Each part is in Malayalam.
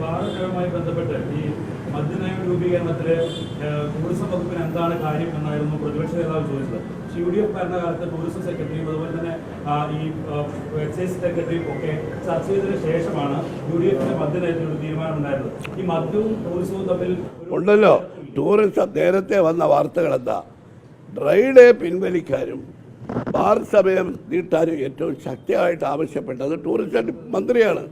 ബാറുമായി ബന്ധപ്പെട്ട് ഈ മദ്യനയ രൂപീകരണത്തിൽ ടൂറിസം വകുപ്പിന് എന്താണ് കാര്യം എന്നായിരുന്നു പ്രതിപക്ഷ നേതാവ് ചോദിച്ചത്. പക്ഷേ യു ഡി എഫ് ഭരണകാലത്ത് ടൂറിസം സെക്രട്ടറിയും അതുപോലെ തന്നെ ഈ എക്സൈസ് സെക്രട്ടറിയും ഒക്കെ ചർച്ച ചെയ്തതിന് ശേഷമാണ് യു ഡി എഫിന്റെ മദ്യനയത്തിനൊരു തീരുമാനമുണ്ടായിരുന്നത്. ഈ മദ്യവും ടൂറിസവും തമ്മിൽ ഉണ്ടല്ലോ. ടൂറിസം നേരത്തെ വന്ന വാർത്തകൾ എന്താ ഡ്രൈ ഡേ പിൻവലിക്കാനും ബാർ സമയം നീട്ടാനും ഏറ്റവും ശക്തിയായിട്ട് ആവശ്യപ്പെട്ടത് ടൂറിസം മന്ത്രിയാണ്.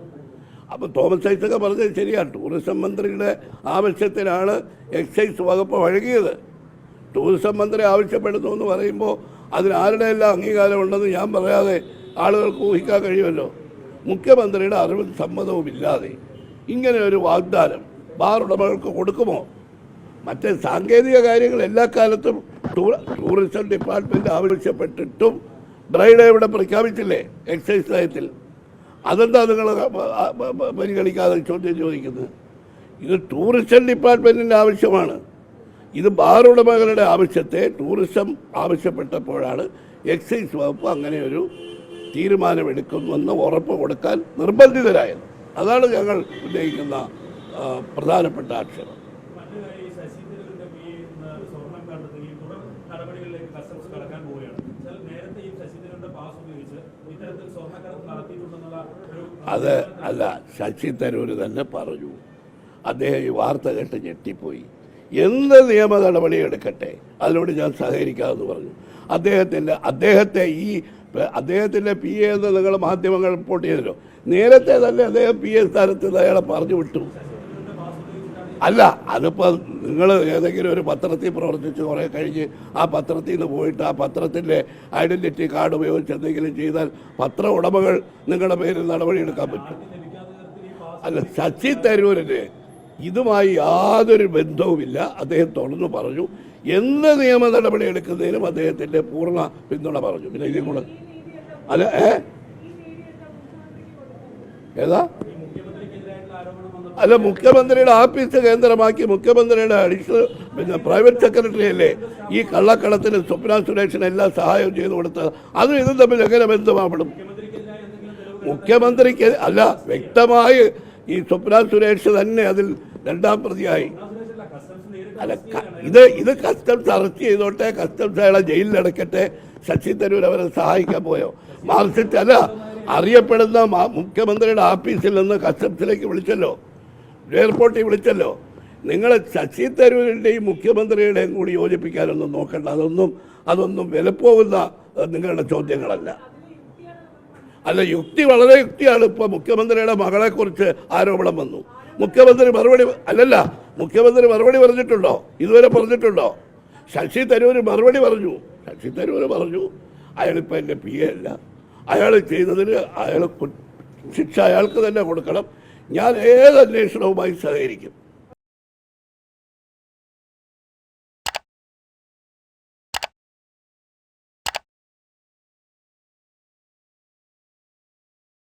അപ്പോൾ തോമസ് ഐസക പറഞ്ഞത് ശരിയാണ്. ടൂറിസം മന്ത്രിയുടെ ആവശ്യത്തിനാണ് എക്സൈസ് വകുപ്പ് വഴങ്ങിയത്. ടൂറിസം മന്ത്രി ആവശ്യപ്പെടുന്നു എന്ന് പറയുമ്പോൾ അതിന് ആരുടെ എല്ലാം അംഗീകാരം ഉണ്ടെന്ന് ഞാൻ പറയാതെ ആളുകൾക്ക് ഊഹിക്കാൻ കഴിയുമല്ലോ. മുഖ്യമന്ത്രിയുടെ അറിവും സമ്മതവും ഇല്ലാതെ ഇങ്ങനെ ഒരു വാഗ്ദാനം ബാർ ഉടമകൾക്ക് കൊടുക്കുമോ? മറ്റ് സാങ്കേതിക കാര്യങ്ങൾ എല്ലാ കാലത്തും ടൂറിസം ഡിപ്പാർട്ട്മെന്റ് ആവശ്യപ്പെട്ടിട്ടും ഡ്രൈ ഡേ ഇവിടെ പ്രഖ്യാപിച്ചില്ലേ? എക്സൈസ് നയത്തിൽ. അതെന്താ നിങ്ങൾ പരിഗണിക്കാതെ ചോദ്യം ചോദിക്കുന്നത്? ഇത് ടൂറിസം ഡിപ്പാർട്ട്മെന്റിന്റെ ആവശ്യമാണ്. ഇത് ബാർ ഉടമകളുടെ ആവശ്യത്തെ ടൂറിസം ആവശ്യപ്പെട്ടപ്പോഴാണ് എക്സൈസ് വകുപ്പ് അങ്ങനെ ഒരു തീരുമാനമെടുക്കുമെന്ന് ഉറപ്പ് കൊടുക്കാൻ നിർബന്ധിതരായത്. അതാണ് ഞങ്ങൾ ഉന്നയിക്കുന്ന പ്രധാനപ്പെട്ട ആക്ഷേപം. കടക്കാൻ പോവുകയാണ് എന്നാൽ നേരത്തെ ഈ ശശി തരൂരിന്റെ പാസ് ഉപയോഗിച്ച് ഇത്തരത്തിൽ സ്വർണക്കടത്ത് നടത്തിയിട്ടുണ്ടെന്നുള്ള ഒരു അത് അല്ല ശശി തരൂര് തന്നെ പറഞ്ഞു. അദ്ദേഹം ഈ വാർത്ത കേട്ട് ഞെട്ടിപ്പോയി. എന്ത് നിയമ നടപടി എടുക്കട്ടെ? അതിനോട് ഞാൻ സഹകരിക്കാമെന്ന് പറഞ്ഞു. അദ്ദേഹത്തിന്റെ അദ്ദേഹത്തെ ഈ അദ്ദേഹത്തിന്റെ പി എ എന്ന് നിങ്ങൾ മാധ്യമങ്ങൾ റിപ്പോർട്ട് ചെയ്തല്ലോ. നേരത്തെ തന്നെ അദ്ദേഹം പി എ സ്ഥാനത്ത് അയാളെ പറഞ്ഞു വിട്ടു. അല്ല അതിപ്പോൾ നിങ്ങൾ ഏതെങ്കിലും ഒരു പത്രത്തിൽ പ്രവർത്തിച്ച് കുറേ കഴിഞ്ഞ് ആ പത്രത്തിൽ നിന്ന് പോയിട്ട് ആ പത്രത്തിന്റെ ഐഡന്റിറ്റി കാർഡ് ഉപയോഗിച്ച് എന്തെങ്കിലും ചെയ്താൽ പത്ര ഉടമകൾ നിങ്ങളുടെ പേരിൽ നടപടിയെടുക്കാൻ പറ്റും. അല്ല ശശി തരൂരിന് ഇതുമായി യാതൊരു ബന്ധവുമില്ല. അദ്ദേഹം തുറന്നു പറഞ്ഞു എന്ത് നിയമ നടപടി എടുക്കുന്നതിനും അദ്ദേഹത്തിന്റെ പൂർണ പിന്തുണ പറഞ്ഞു. പിന്നെ ഇതിൽ കൂടെ. അല്ല ഏതാ? അല്ല മുഖ്യമന്ത്രിയുടെ ആഫീസ് കേന്ദ്രമാക്കി മുഖ്യമന്ത്രിയുടെ അഡീഷണൽ പിന്നെ പ്രൈവറ്റ് സെക്രട്ടറി അല്ലേ? ഈ കള്ളക്കടത്തിന് സ്വപ്ന സുരേഷിന് എല്ലാം സഹായവും ചെയ്തു കൊടുത്തത് അതും ഇതും തമ്മിൽ എങ്ങനെ ബന്ധമാപ്പെടും മുഖ്യമന്ത്രിക്ക് അല്ല വ്യക്തമായി ഈ സ്വപ്ന സുരേഷ് തന്നെ അതിൽ രണ്ടാം പ്രതിയായി. അല്ല ഇത് ഇത് കസ്റ്റംസ് അറസ്റ്റ് ചെയ്തോട്ടെ കസ്റ്റംസ് അയാളെ ജയിലിലടക്കട്ടെ ശശി തരൂർ അവരെ സഹായിക്കാൻ പോയോ? മാർക്സിസ്റ്റ് അല്ല അറിയപ്പെടുന്ന മുഖ്യമന്ത്രിയുടെ ആഫീസിൽ നിന്ന് കസ്റ്റംസിലേക്ക് വിളിച്ചല്ലോ. എയർപോർട്ടിൽ വിളിച്ചല്ലോ. നിങ്ങൾ ശശി തരൂരിന്റെയും മുഖ്യമന്ത്രിയുടെയും കൂടി യോജിപ്പിക്കാനൊന്നും നോക്കണ്ട. അതൊന്നും അതൊന്നും വിലപ്പോകുന്ന നിങ്ങളുടെ ചോദ്യങ്ങളല്ല. അല്ല യുക്തി വളരെ യുക്തിയാണ്. ഇപ്പോൾ മുഖ്യമന്ത്രിയുടെ മകളെക്കുറിച്ച് ആരോപണം വന്നു. മുഖ്യമന്ത്രി മറുപടി അല്ലല്ല മുഖ്യമന്ത്രി മറുപടി പറഞ്ഞിട്ടുണ്ടോ? ഇതുവരെ പറഞ്ഞിട്ടുണ്ടോ? ശശി തരൂർ മറുപടി പറഞ്ഞു. ശശി തരൂർ പറഞ്ഞു. അയാളിപ്പോൾ എന്റെ പി എ അല്ല. അയാൾ ചെയ്തതിന് അയാൾ ശിക്ഷ അയാൾക്ക് തന്നെ കൊടുക്കണം. ഞാൻ ഏത് അന്വേഷണവുമായി സഹകരിക്കും.